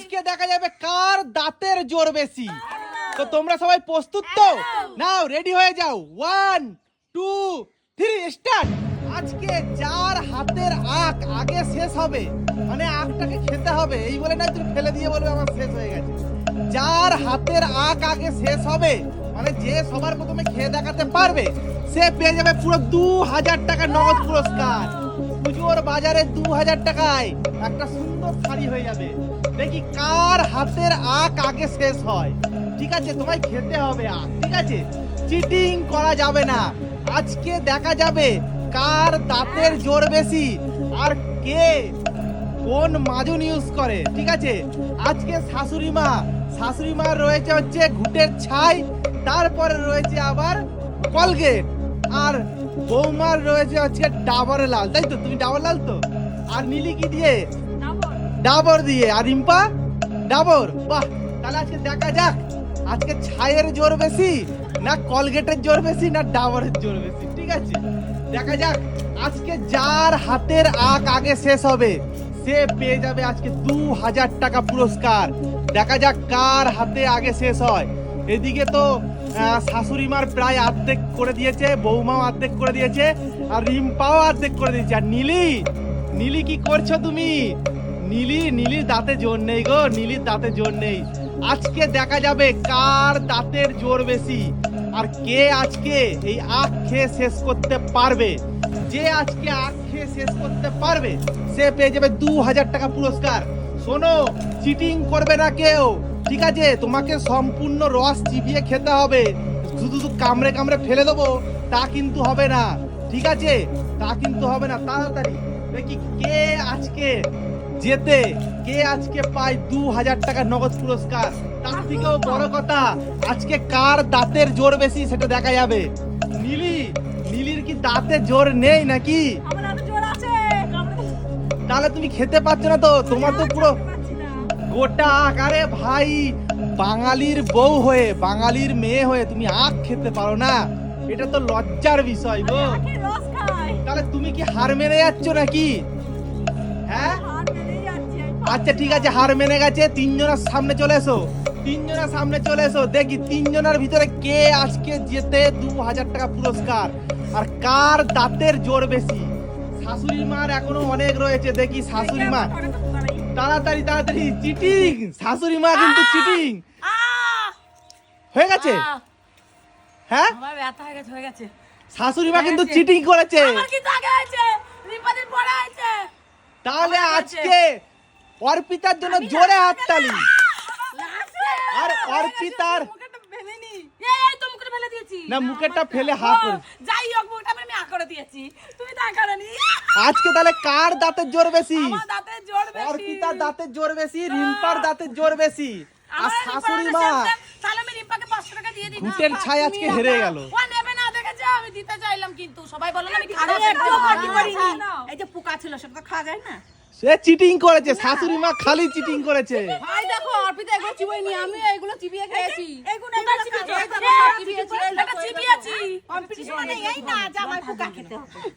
আজকে দেখা যাবে কার দাঁতের জোর বেশি। তো তোমরা সবাই প্রস্তুত তো? নাও রেডি হয়ে যাও। ওয়ান টু থ্রি স্টার্ট আজকে যার হাতের আখ আগে শেষ হবে মানে আখটাকে খেতে হবে এই বলে না তুমি ফেলে দিয়ে বলবে আমার শেষ হয়ে গেছে। যার হাতের আখ আগে শেষ হবে মানে যে সবার প্রথমে খেয়ে দেখাতে পারবে সে পেয়ে যাবে পুরো দু হাজার টাকা নগদ পুরস্কার। পুজোর বাজারে দু হাজার টাকায় একটা সুন্দর শাড়ি হয়ে যাবে। দেখি কার হাতের আখ আগে শেষ হয়। ঠিক আছে, তোমায় খেতে হবে আখ ঠিক আছে? চিটিং করা যাবে না। আজকে দেখা যাবে কার দাঁতের জোর বেশি আর কে কোন মাজুন ইউজ করে, ঠিক আছে? আজকে শাশুড়ি মা শাশুড়ি মা রয়েছে হচ্ছে ঘুটের ছাই, তারপরে রয়েছে আবার কলগেট। আর বৌমার রয়েছে আজকে ডাবর লাল তাই তো? তুমি ডাবর লাল তো? আর নীলি কি দিয়ে? ডাবর। দিয়ে। আর রিম্পা? ডাবর? বাহ তাহলে আজকে দেখা যাক। আজকে ছায়ের জোর বেশি না কলগেটের জোর বেশি না ডাবরের জোর বেশি? ঠিক আছে? দেখা যাক। আজকে যার হাতের আখ আগে শেষ হবে সে পেয়ে যাবে আজকে দু হাজার টাকা পুরস্কার। দেখা যাক কার হাতে আগে শেষ হয়। এদিকে তো আহ, শাশুড়ি মার প্রায় অর্ধেক করে দিয়েছে বৌমাও অর্ধেক করে দিয়েছে আর রিম্পাও অর্ধেক করে দিয়েছে। আর নীলি নীলি কি করছ তুমি? নীলি নীলির দাঁতে জোর নেই গো নীলির দাঁতে জোর নেই। আজকে দেখা যাবে কার দাঁতের জোর বেশি আর কে আজকে এই আখ খেয়ে শেষ করতে পারবে? যে আজকে আখ খেয়ে শেষ করতে পারবে সে পেয়ে যাবে দু হাজার টাকা পুরস্কার। শোনো চিটিং করবে না কেউ। ঠিক আছে তোমাকে সম্পূর্ণ রস চিবিয়ে খেতে হবে। শুধু শুধু কামড়ে কামড়ে ফেলে দেবো তা কিন্তু হবে না। ঠিক আছে? তা কিন্তু হবে না। তাড়াতাড়ি। দেখি কে আজকে যেতে কে আজকে পায় দু হাজার টাকা নগদ পুরস্কার? তার থেকেও বড় কথা আজকে কার দাঁতের জোর বেশি সেটা দেখা যাবে। নীলি নীলির কি দাঁতে জোর নেই নাকি? তাহলে তুমি খেতে পাচ্ছ না তো? তোমার তো পুরো গোটা আখ আরে ভাই বাঙালির বউ হয়ে বাঙালির মেয়ে হয়ে তুমি আখ খেতে পারো না। এটা তো লজ্জার বিষয় গো। তাহলে তুমি কি হার মেনে যাচ্ছ নাকি? হ্যাঁ। আচ্ছা ঠিক আছে হার মেনে গেছে তিনজনের সামনে চলে এসো। তিনজনের সামনে চলে এসো দেখি তিনজনের ভিতরে কে আজকে যেতে দু হাজার টাকা পুরস্কার। আর কার দাঁতের জোর বেশি? শাশুড়ি মার এখনও অনেক রয়েছে দেখি শাশুড়ি মা। তাড়াতাড়ি তাড়াতাড়ি চিটিং শাশুড়ি মা কিন্তু চিটিং হয়ে গেছে? হ্যাঁ? আমার ব্যথা হয়ে গেছে হয়ে গেছে। শাশুড়ি মা কিন্তু চিটিং করেছে। আমার কিন্তু আগে হয়েছে। রিপাদির পরে হয়েছে। তাহলে। আজকে অর্পিতার জন্য জোরে হাততালি। আর অর্পিতার নি মুখটা ফেলে দিয়েছি। না মুখেরটা ফেলে হা করে যাই হোক মুখটা আমি আ করে দিয়েছি। তুমি আজকে তাহলে কার দাঁতের জোর বেশি? আমার দাঁতে অর্পিতার দাঁতের জোর বেশি রিম্পার দাঁতের জোর বেশি। আর শাশুড়ি মা আছে, তাহলে আমি রিম্পাকে 500 টাকা দিয়ে দিই ঘুঁটের ছাই আজকে হেরে গেল। ও নেবে না দেখেছে? আমি দিতে চাইলাম কিন্তু। সবাই বলল না আমি খারাপ আমি একটুও পার্টি করিনি নাও। এই যে পোকা ছিল সেটা তো খাওয়া যায় না। সে চিটিং করেছে শাশুড়ি মা খালি চিটিং করেছে। ভাই দেখো অর্পিতা এগুলো চিবোই আমি এগুলো চিবিয়ে খেয়েছি। এগুলো চিবিয়েছি। এই চিবিয়েছি, এটা চিবিয়েছি। কম্পিটিশনে এই না যে পোকা খেতে হবে।